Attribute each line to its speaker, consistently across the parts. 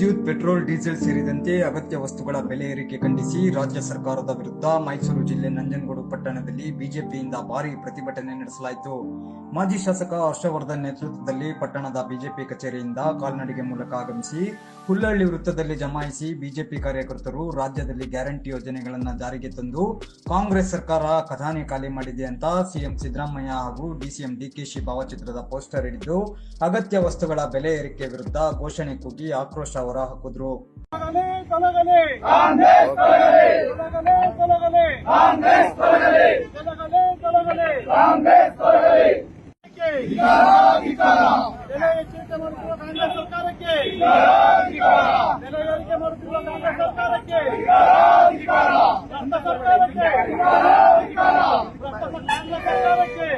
Speaker 1: ವಿದ್ಯುತ್, petrol, diesel ಸೇರಿದಂತೆ ಅಗತ್ಯ ವಸ್ತುಗಳ ಬೆಲೆ ಏರಿಕೆ ಖಂಡಿಸಿ ರಾಜ್ಯ ಸರ್ಕಾರದ ವಿರುದ್ಧ ಮೈಸೂರು ಜಿಲ್ಲೆ ನಂಜನಗೂಡು ಪಟ್ಟಣದಲ್ಲಿ ಬಿಜೆಪಿಯಿಂದ ಭಾರೀ ಪ್ರತಿಭಟನೆ ನಡೆಸಲಾಯಿತು. ಮಾಜಿ ಶಾಸಕ ಹರ್ಷವರ್ಧನ್ ನೇತೃತ್ವದಲ್ಲಿ ಪಟ್ಟಣದ ಬಿಜೆಪಿ ಕಚೇರಿಯಿಂದ ಕಾಲ್ನಡಿಗೆ ಮೂಲಕ ಆಗಮಿಸಿ ಹುಲ್ಲಹಳ್ಳಿ ವೃತ್ತದಲ್ಲಿ ಜಮಾಯಿಸಿ ಬಿಜೆಪಿ ಕಾರ್ಯಕರ್ತರು ರಾಜ್ಯದಲ್ಲಿ ಗ್ಯಾರಂಟಿ ಯೋಜನೆಗಳನ್ನು ಜಾರಿಗೆ ತಂದು ಕಾಂಗ್ರೆಸ್ ಸರ್ಕಾರ ಖಜಾನೆ ಖಾಲಿ ಮಾಡಿದೆ ಅಂತ ಸಿಎಂ ಸಿದ್ದರಾಮಯ್ಯ ಹಾಗೂ ಡಿಸಿಎಂ ಡಿಕೆಶಿ ಭಾವಚಿತ್ರದ ಪೋಸ್ಟರ್ ಹಿಡಿದು ಅಗತ್ಯ ವಸ್ತುಗಳ ಬೆಲೆ ಏರಿಕೆ ವಿರುದ್ಧ ಘೋಷಣೆ ಕೂಗಿ ಆಕ್ರೋಶ ಹೊರಹಾಕಿದ್ರು
Speaker 2: ಹಾಕಿದ್ರು ಸರ್ಕಾರಕ್ಕೆ ಬೆಲೆ ಏರಿಕೆ ಮಾಡುತ್ತಿರುವ ಕಾಂಗ್ರೆಸ್ ಸರ್ಕಾರಕ್ಕೆ ಭ್ರಷ್ಟ ಸರ್ಕಾರಕ್ಕೆ ಭ್ರಷ್ಟ ಕಾಂಗ್ರೆಸ್ ಸರ್ಕಾರಕ್ಕೆ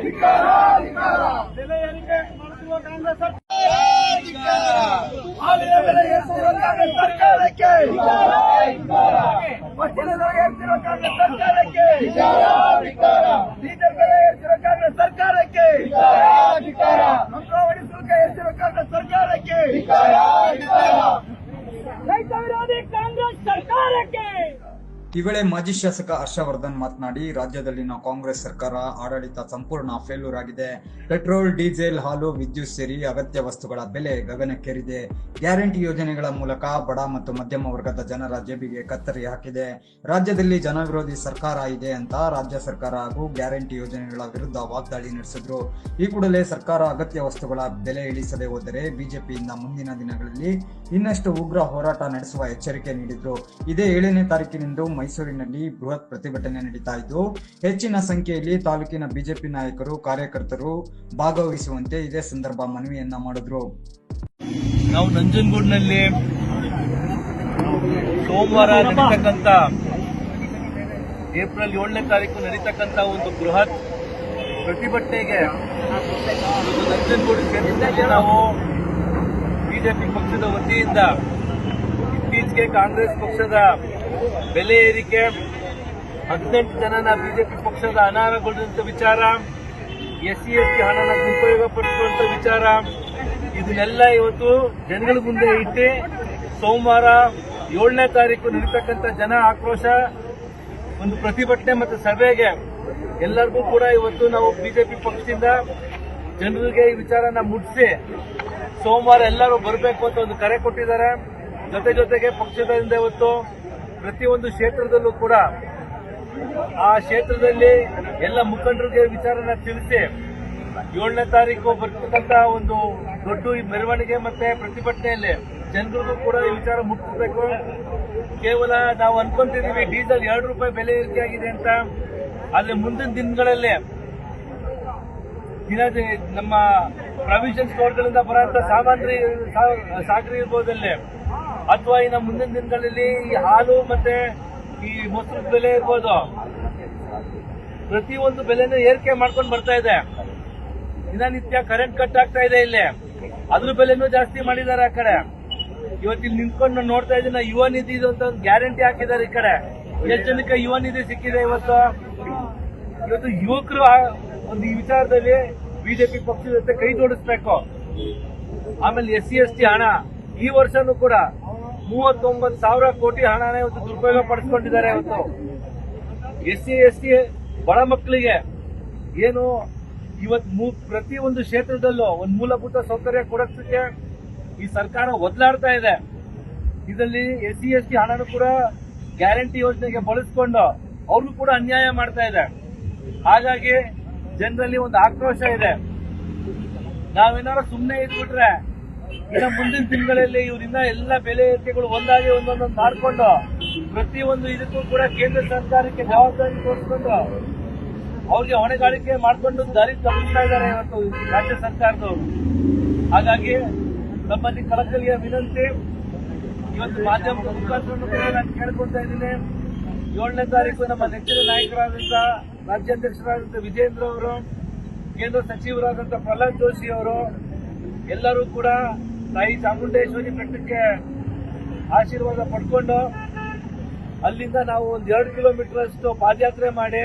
Speaker 2: ಬೆಲೆ ಏರಿಕೆ ಮಾಡುತ್ತಿರುವ ಕಾಂಗ್ರೆಸ್ ಸರ್ಕಾರ ಹಾಲಿನ ಬೆಲೆ ಏರಿಸಿರುವ ಕಾಂಗ್ರೆಸ್ ಸರ್ಕಾರಕ್ಕೆ ವಸ್ತುಗಳ ಬೆಲೆ ಏರಿಸಿರುವ ಕಾಂಗ್ರೆಸ್ ಸರ್ಕಾರಕ್ಕೆ ಡೀಸೆಲ್ ಬೆಲೆ ಏರಿಸಿರುವ ಕಾಂಗ್ರೆಸ್ ಸರ್ಕಾರಕ್ಕೆ ಮಂತ್ರಾವಳಿ ಶುಲ್ಕ ಏರಿಸಿರುವ ಕಾಂಗ್ರೆಸ್ ಸರ್ಕಾರಕ್ಕೆ ರೈತ ವಿರೋಧಿ ಕಾಂಗ್ರೆಸ್ ಸರ್ಕಾರಕ್ಕೆ
Speaker 1: ಈ ವೇಳೆ ಮಾಜಿ ಶಾಸಕ ಹರ್ಷವರ್ಧನ್ ಮಾತನಾಡಿ, ರಾಜ್ಯದಲ್ಲಿನ ಕಾಂಗ್ರೆಸ್ ಸರ್ಕಾರ ಆಡಳಿತ ಸಂಪೂರ್ಣ ಫೇಲ್ಯೂರ್ ಆಗಿದೆ. ಪೆಟ್ರೋಲ್, ಡೀಸೆಲ್, ಹಾಲು, ವಿದ್ಯುತ್ ಸೇರಿ ಅಗತ್ಯ ವಸ್ತುಗಳ ಬೆಲೆ ಗಗನಕ್ಕೇರಿದೆ. ಗ್ಯಾರಂಟಿ ಯೋಜನೆಗಳ ಮೂಲಕ ಬಡ ಮತ್ತು ಮಧ್ಯಮ ವರ್ಗದ ಜನರ ಜೇಬಿಗೆ ಕತ್ತರಿ ಹಾಕಿದೆ. ರಾಜ್ಯದಲ್ಲಿ ಜನವಿರೋಧಿ ಸರ್ಕಾರ ಇದೆ ಅಂತ ರಾಜ್ಯ ಸರ್ಕಾರ ಹಾಗೂ ಗ್ಯಾರಂಟಿ ಯೋಜನೆಗಳ ವಿರುದ್ಧ ವಾಗ್ದಾಳಿ ನಡೆಸಿದ್ರು. ಈ ಕೂಡಲೇ ಸರ್ಕಾರ ಅಗತ್ಯ ವಸ್ತುಗಳ ಬೆಲೆ ಇಳಿಸದೆ ಹೋದರೆ ಬಿಜೆಪಿಯಿಂದ ಮುಂದಿನ ದಿನಗಳಲ್ಲಿ ಇನ್ನಷ್ಟು ಉಗ್ರ ಹೋರಾಟ ನಡೆಸುವ ಎಚ್ಚರಿಕೆ ನೀಡಿದ್ರು. ಇದೇ ಏಳನೇ ತಾರೀಕಿನಿಂದ ಮೈಸೂರಿನಲ್ಲಿ ಬೃಹತ್ ಪ್ರತಿಭಟನೆ ನಡೀತಾ ಇದ್ದು, ಹೆಚ್ಚಿನ ಸಂಖ್ಯೆಯಲ್ಲಿ ತಾಲೂಕಿನ ಬಿಜೆಪಿ ನಾಯಕರು, ಕಾರ್ಯಕರ್ತರು ಭಾಗವಹಿಸುವಂತೆ ಇದೇ ಸಂದರ್ಭ ಮನವಿಯನ್ನ ಮಾಡಿದ್ರು.
Speaker 3: ನಾವು ನಂಜನಗೂಡಿನಲ್ಲಿ ಸೋಮವಾರ ನಡೀತಕ್ಕಂಥ ಏಪ್ರಿಲ್ ಏಳನೇ ತಾರೀಕು ನಡೀತಕ್ಕಂಥ ಒಂದು ಬೃಹತ್ ಪ್ರತಿಭಟನೆಗೆ ನಂಜನಗೂಡು ಕ್ಷೇತ್ರದಲ್ಲಿ ನಾವು ಬಿಜೆಪಿ ಪಕ್ಷದ ವತಿಯಿಂದ ಇತ್ತೀಚೆಗೆ ಕಾಂಗ್ರೆಸ್ ಪಕ್ಷದ ಬೆಲೆ ಏರಿಕೆ, ಹದಿನೆಂಟು ಜನನ ಬಿಜೆಪಿ ಪಕ್ಷದ ಅನರ್ಹಗೊಳಿಸಿದಂತ ವಿಚಾರ ಎಸ್ ಸಿ ಎಸ್ ಟಿ ಹಣನ ದುರುಪಯೋಗ ಪಡಿಸುವಂತ ವಿಚಾರ, ಇದನ್ನೆಲ್ಲ ಇವತ್ತು ಜನಗಳ ಮುಂದೆ ಇಟ್ಟು ಸೋಮವಾರ ಏಳನೇ ತಾರೀಕು ನಡೀತಕ್ಕಂಥ ಜನ ಆಕ್ರೋಶ, ಒಂದು ಪ್ರತಿಭಟನೆ ಮತ್ತು ಸಭೆಗೆ ಎಲ್ಲರಿಗೂ ಕೂಡ ಇವತ್ತು ನಾವು ಬಿಜೆಪಿ ಪಕ್ಷದಿಂದ ಜನರಿಗೆ ಈ ವಿಚಾರನ ಮುಟ್ಟಿಸಿ ಸೋಮವಾರ ಎಲ್ಲರೂ ಬರಬೇಕು ಅಂತ ಒಂದು ಕರೆ ಕೊಟ್ಟಿದ್ದಾರೆ. ಜೊತೆ ಜೊತೆಗೆ ಪಕ್ಷದಿಂದ ಇವತ್ತು ಪ್ರತಿಯೊಂದು ಕ್ಷೇತ್ರದಲ್ಲೂ ಕೂಡ ಆ ಕ್ಷೇತ್ರದಲ್ಲಿ ಎಲ್ಲ ಮುಖಂಡರಿಗೆ ವಿಚಾರನ ತಿಳಿಸಿ ಏಳನೇ ತಾರೀಕು ಬರ್ತಕ್ಕಂತ ಒಂದು ದೊಡ್ಡ ಮೆರವಣಿಗೆ ಮತ್ತೆ ಪ್ರತಿಭಟನೆಯಲ್ಲಿ ಜನರಿಗೂ ಕೂಡ ಈ ವಿಚಾರ ಮುಟ್ಟಿಸಬೇಕು. ಕೇವಲ ನಾವು ಅನ್ಕೊಂತಿದ್ದೀವಿ, ಡೀಸೆಲ್ ಎರಡು ರೂಪಾಯಿ ಬೆಲೆ ಏರಿಕೆ ಆಗಿದೆ ಅಂತ. ಆದ್ರೆ ಮುಂದಿನ ದಿನಗಳಲ್ಲಿ ದಿನ ನಮ್ಮ ಪ್ರಾವಿಷನ್ ಸ್ಟೋರ್ಗಳಿಂದ ಬರುವಂತ ಸಾಮಾನ್ಯ ಸಾಗರಿ ಇರ್ಬೋದಲ್ಲಿ ಅಥವಾ ಇನ್ನು ಮುಂದಿನ ದಿನಗಳಲ್ಲಿ ಈ ಹಾಲು ಮತ್ತೆ ಈ ಮೊಸರು ಬೆಲೆ ಇರ್ಬೋದು. ಪ್ರತಿಯೊಂದು ಬೆಲೆನೂ ಏರಿಕೆ ಮಾಡ್ಕೊಂಡು ಬರ್ತಾ ಇದೆ. ದಿನನಿತ್ಯ ಕರೆಂಟ್ ಕಟ್ ಆಗ್ತಾ ಇದೆ ಇಲ್ಲಿ. ಅದ್ರ ಬೆಲೆನೂ ಜಾಸ್ತಿ ಮಾಡಿದ್ದಾರೆ ಆ ಕಡೆ. ಇವತ್ತು ಇಲ್ಲಿ ನಿಂತ್ಕೊಂಡು ನಾನು ನೋಡ್ತಾ ಇದ್ದೀನಿ ಯುವ ನಿಧಿ ಅಂತ ಒಂದು ಗ್ಯಾರಂಟಿ ಹಾಕಿದ್ದಾರೆ ಈ ಕಡೆ. ಎಷ್ಟು ಜನಕ್ಕೆ ಯುವ ನಿಧಿ ಸಿಕ್ಕಿದೆ ಇವತ್ತು? ಇವತ್ತು ಯುವಕರು ಒಂದು ಈ ವಿಚಾರದಲ್ಲಿ ಬಿಜೆಪಿ ಪಕ್ಷದ ಜೊತೆ ಕೈ ಜೋಡಿಸ್ಬೇಕು. ಆಮೇಲೆ ಎಸ್ ಸಿ, ಎಸ್ ಟಿ ಹಣ ಈ ವರ್ಷನೂ ಕೂಡ ಮೂವತ್ತೊಂಬತ್ತು ಸಾವಿರ ಕೋಟಿ ಹಣನೇ ಇವತ್ತು ದುರುಪಯೋಗ ಪಡಿಸ್ಕೊಂಡಿದ್ದಾರೆ ಇವತ್ತು. ಎಸ್ ಸಿ ಎಸ್ ಟಿ ಬಡ ಮಕ್ಕಳಿಗೆ ಏನು ಇವತ್ತು ಪ್ರತಿ ಒಂದು ಕ್ಷೇತ್ರದಲ್ಲೂ ಒಂದು ಮೂಲಭೂತ ಸೌಕರ್ಯ ಕೊಡಕ್ಕೆ ಈ ಸರ್ಕಾರ ಒದ್ಲಾಡ್ತಾ ಇದೆ. ಇದರಲ್ಲಿ ಎಸ್ ಸಿ ಎಸ್ ಟಿ ಹಣನೂ ಕೂಡ ಗ್ಯಾರಂಟಿ ಯೋಜನೆಗೆ ಬಳಸ್ಕೊಂಡು ಅವ್ರಿಗೂ ಕೂಡ ಅನ್ಯಾಯ ಮಾಡ್ತಾ ಇದೆ. ಹಾಗಾಗಿ ಜನರಲ್ಲಿ ಒಂದು ಆಕ್ರೋಶ ಇದೆ. ನಾವೇನಾದ್ರು ಸುಮ್ಮನೆ ಇದ್ಬಿಟ್ರೆ ಇನ್ನು ಮುಂದಿನ ತಿಂಗಳಲ್ಲಿ ಇವರಿಂದ ಎಲ್ಲ ಬೆಲೆ ಏರಿಕೆಗಳು ಒಂದಾಗಿ ಒಂದೊಂದೊಂದು ಮಾಡ್ಕೊಂಡು ಪ್ರತಿಯೊಂದು ಇದಕ್ಕೂ ಕೂಡ ಕೇಂದ್ರ ಸರ್ಕಾರಕ್ಕೆ ಜವಾಬ್ದಾರಿ ತೋರಿಸ್ಕೊಂಡು ಅವ್ರಿಗೆ ಹೊಣೆಗಾರಿಕೆ ಮಾಡಿಕೊಂಡು ದಾರಿ ತಪ್ಪಿಸ್ತಾ ಇದ್ದಾರೆ ಇವತ್ತು ರಾಜ್ಯ ಸರ್ಕಾರದವರು. ಹಾಗಾಗಿ ನಮ್ಮಲ್ಲಿ ಕಳಕಳಿಯ ವಿನಂತಿ, ಇವತ್ತು ಮಾಧ್ಯಮದ ಮುಖಾಂತರ ಕೂಡ ನಾನು ಕೇಳ್ಕೊಳ್ತಾ ಇದ್ದೀನಿ. ಏಳನೇ ತಾರೀಕು ನಮ್ಮ ನೆಚ್ಚಿನ ನಾಯಕರಾದಂಥ ರಾಜ್ಯಾಧ್ಯಕ್ಷರಾದಂಥ ವಿಜೇಂದ್ರ ಅವರು, ಕೇಂದ್ರ ಸಚಿವರಾದಂತ ಪ್ರಹ್ಲಾದ್ ಜೋಶಿ ಅವರು, ಎಲ್ಲರೂ ಕೂಡ ತಾಯಿ ಚಾಮುಂಡೇಶ್ವರಿ ಬೆಟ್ಟಕ್ಕೆ ಆಶೀರ್ವಾದ ಪಡ್ಕೊಂಡು ಅಲ್ಲಿಂದ ನಾವು ಒಂದು ಎರಡು ಕಿಲೋಮೀಟರ್ ಅಷ್ಟು ಪಾದಯಾತ್ರೆ ಮಾಡಿ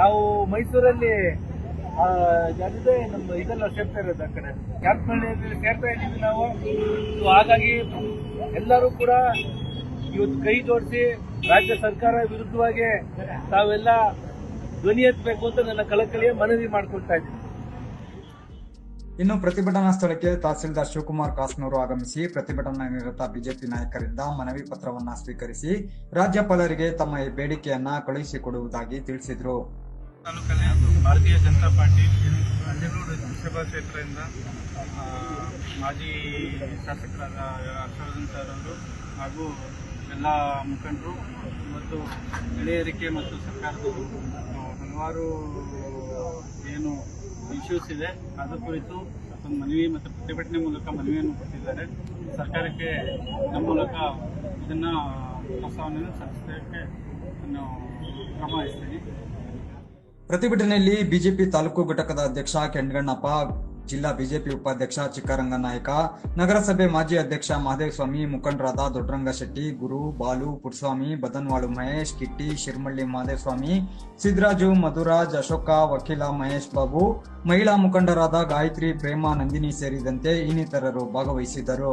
Speaker 3: ನಾವು ಮೈಸೂರಲ್ಲಿ ಅದೇ ನಮ್ಮ ಇದೆಲ್ಲ ಸೇರ್ತಾ ಇರೋದು ಆ ಕಡೆ. ಕ್ಯಾಂಪ್ನಲ್ಲಿ ಸೇರ್ತಾ ಇದ್ದೀವಿ ನಾವು. ಹಾಗಾಗಿ ಎಲ್ಲರೂ ಕೂಡ ಇವತ್ತು ಕೈ ಜೋಡಿಸಿ ರಾಜ್ಯ ಸರ್ಕಾರ ವಿರುದ್ಧವಾಗಿ ತಾವೆಲ್ಲ ಧ್ವನಿ ಎತ್ತಬೇಕು ಅಂತ ನನ್ನ ಕಳಕಳಿಯ ಮನವಿ ಮಾಡ್ಕೊಳ್ತಾ ಇದ್ದೀನಿ.
Speaker 1: ಇನ್ನು ಪ್ರತಿಭಟನಾ ಸ್ಥಳಕ್ಕೆ ತಹಸೀಲ್ದಾರ್ ಶಿವಕುಮಾರ್ ಕಾಸ್ನೂರು ಆಗಮಿಸಿ ಪ್ರತಿಭಟನಾ ನಿರತ ಬಿಜೆಪಿ ನಾಯಕರಿಂದ ಮನವಿ ಪತ್ರವನ್ನ ಸ್ವೀಕರಿಸಿ ರಾಜ್ಯಪಾಲರಿಗೆ ತಮ್ಮ ಈ ಬೇಡಿಕೆಯನ್ನ ಕಳುಹಿಸಿಕೊಡುವುದಾಗಿ ತಿಳಿಸಿದರು.
Speaker 4: ಭಾರತೀಯ ಜನತಾ ಪಾರ್ಟಿ ಲೋಕಸಭಾ ಕ್ಷೇತ್ರದಿಂದ ಮಾಜಿ ಶಾಸಕರಾದ ಹರ್ಷವರ್ಧನ್ ಸರ್ ಅವರು ಹಾಗೂ ಎಲ್ಲ ಮುಖಂಡರು ಮತ್ತು ಗೆಳೆಯರಿಕೆ ಮತ್ತು ಸರ್ಕಾರದವರು ಆ, ಹಲವಾರು ಏನು ಇಶ್ಯೂಸ್ ಇದೆ. ಅದ್ರ ಕುರಿತು ಒಂದು ಮನವಿ ಮತ್ತು ಪ್ರತಿಭಟನೆ ಮೂಲಕ ಮನವಿಯನ್ನು ಕೊಟ್ಟಿದ್ದಾರೆ. ಸರ್ಕಾರಕ್ಕೆ ನಮ್ಮ ಮೂಲಕ ಇದನ್ನು ಪ್ರಸ್ತಾವನೆಯನ್ನು ಸಲ್ಲಿಸೋದಕ್ಕೆ ನಾನು ಕ್ರಮ ವಹಿಸ್ತೀನಿ.
Speaker 1: ಪ್ರತಿಭಟನೆಯಲ್ಲಿ ಬಿಜೆಪಿ ತಾಲೂಕು ಘಟಕದ ಅಧ್ಯಕ್ಷ ಕೆಂಡಗಣ್ಣಪ್ಪ ಜಿಲ್ಲಾ ಬಿಜೆಪಿ ಉಪಾಧ್ಯಕ್ಷ ಚಿಕ್ಕರಂಗ ನಾಯಕ ನಗರಸಭೆ ಮಾಜಿ ಅಧ್ಯಕ್ಷ ಮಹದೇವಸ್ವಾಮಿ ಮುಖಂಡರಾದ ದೊಡ್ಡರಂಗ ಶೆಟ್ಟಿ, ಗುರು ಬಾಲು ಪುಟ್ಸ್ವಾಮಿ, ಬದನ್ವಾಳು ಮಹೇಶ್, ಕಿಟ್ಟಿ ಶಿರ್ಮಳ್ಳಿ ಮಹದೇವಸ್ವಾಮಿ ಸಿದ್ದರಾಜು ಮಧುರಾಜ್, ಅಶೋಕ ವಕೀಲ ಮಹೇಶ್ ಬಾಬು, ಮಹಿಳಾ ಮುಖಂಡರಾದ ಗಾಯತ್ರಿ ಪ್ರೇಮ ನಂದಿನಿ ಸೇರಿದಂತೆ ಇನ್ನಿತರರು ಭಾಗವಹಿಸಿದ್ದರು.